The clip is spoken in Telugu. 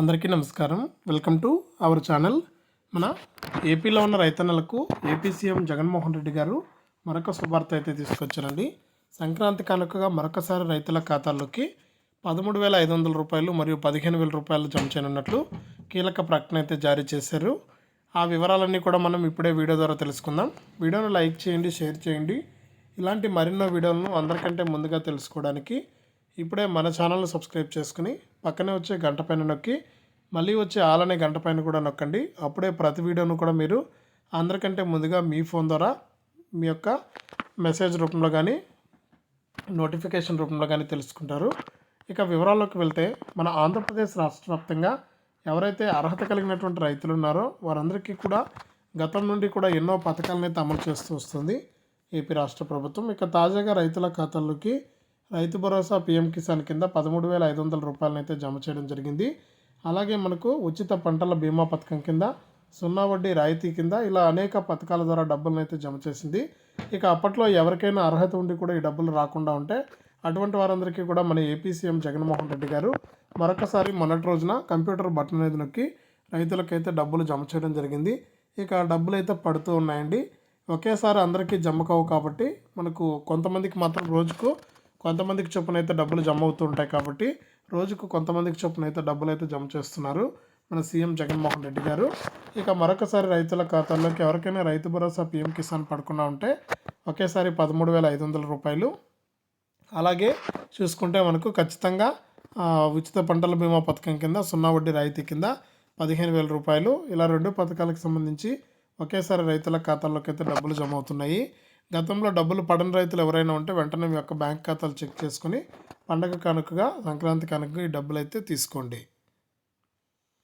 అందరికీ నమస్కారం. Welcome to our channel. మన ఏపీలో ఉన్న రైతన్నలకు ఏపీ సీఎం జగన్మోహన్ రెడ్డి గారు మరొక శుభార్త అయితే తీసుకొచ్చారండి. సంక్రాంతి కానుకగా మరొకసారి రైతుల ఖాతాల్లోకి పదమూడు వేల ఐదు వందల రూపాయలు మరియు పదిహేను వేల రూపాయలు జమ చేయనున్నట్లు కీలక ప్రకటన అయితే జారీ చేశారు. ఆ వివరాలన్నీ కూడా మనం ఇప్పుడే వీడియో ద్వారా తెలుసుకుందాం. వీడియోను లైక్ చేయండి షేర్ చేయండి. ఇలాంటి మరెన్నో వీడియోలను అందరికంటే ముందుగా తెలుసుకోవడానికి ఇప్పుడే మన ఛానల్ని సబ్స్క్రైబ్ చేసుకుని పక్కనే వచ్చే గంట పైన నొక్కి మళ్ళీ వచ్చే ఆలనే గంట పైన కూడా నొక్కండి. అప్పుడే ప్రతి వీడియోను కూడా మీరు అందరికంటే ముందుగా మీ ఫోన్ ద్వారా మీ యొక్క మెసేజ్ రూపంలో కానీ నోటిఫికేషన్ రూపంలో కానీ తెలుసుకుంటారు. ఇక వివరాల్లోకి వెళ్తే మన ఆంధ్రప్రదేశ్ రాష్ట్ర వ్యాప్తంగా ఎవరైతే అర్హత కలిగినటువంటి రైతులు ఉన్నారో వారందరికీ కూడా గతం నుండి కూడా ఎన్నో పథకాలను అయితే అమలు చేస్తూ వస్తుంది ఏపీ రాష్ట్ర ప్రభుత్వం. ఇక తాజాగా రైతుల ఖాతాల్లోకి రైతు భరోసా పీఎం కిసాన్ కింద పదమూడు వేల ఐదు వందల రూపాయలను అయితే జమ చేయడం జరిగింది. అలాగే మనకు ఉచిత పంటల బీమా పథకం కింద సున్నా వడ్డీ రాయితీ కింద ఇలా అనేక పథకాల ద్వారా డబ్బులను అయితే జమ చేసింది. ఇక అప్పట్లో ఎవరికైనా అర్హత ఉండి కూడా ఈ డబ్బులు రాకుండా ఉంటే అటువంటి వారందరికీ కూడా మన ఏపీ సీఎం జగన్మోహన్ రెడ్డి గారు మరొకసారి మొన్నటి రోజున కంప్యూటర్ బటన్ అనేది నొక్కి రైతులకైతే డబ్బులు జమ చేయడం జరిగింది. ఇక డబ్బులు అయితే పడుతూ ఉన్నాయండి. ఒకేసారి అందరికీ జమ కావు కాబట్టి మనకు కొంతమందికి మాత్రం రోజుకు కొంతమందికి చొప్పున అయితే డబ్బులు జమ అవుతూ ఉంటాయి కాబట్టి రోజుకు కొంతమందికి చొప్పున అయితే డబ్బులు అయితే జమ చేస్తున్నారు. మన సీఎం జగన్మోహన్ రెడ్డి గారు. ఇక మరొకసారి రైతుల ఖాతాల్లోకి ఎవరికైనా రైతు భరోసా పీఎం కిసాన్ పడకుండా ఉంటే ఒకేసారి పదమూడు వేల ఐదు వందల రూపాయలు. అలాగే చూసుకుంటే మనకు ఖచ్చితంగా ఉచిత పంటల బీమా పథకం కింద సున్నా వడ్డీ రాయితీ కింద పదిహేను వేల రూపాయలు. ఇలా రెండు పథకాలకు సంబంధించి ఒకేసారి రైతుల ఖాతాల్లోకి అయితే డబ్బులు జమ అవుతున్నాయి. గతంలో డబ్బులు పడని రైతులు ఎవరైనా ఉంటే వెంటనే మీ యొక్క బ్యాంక్ ఖాతాలు చెక్ చేసుకుని పండగ కనుకగా సంక్రాంతి కనుక ఈ డబ్బులు అయితే తీసుకోండి.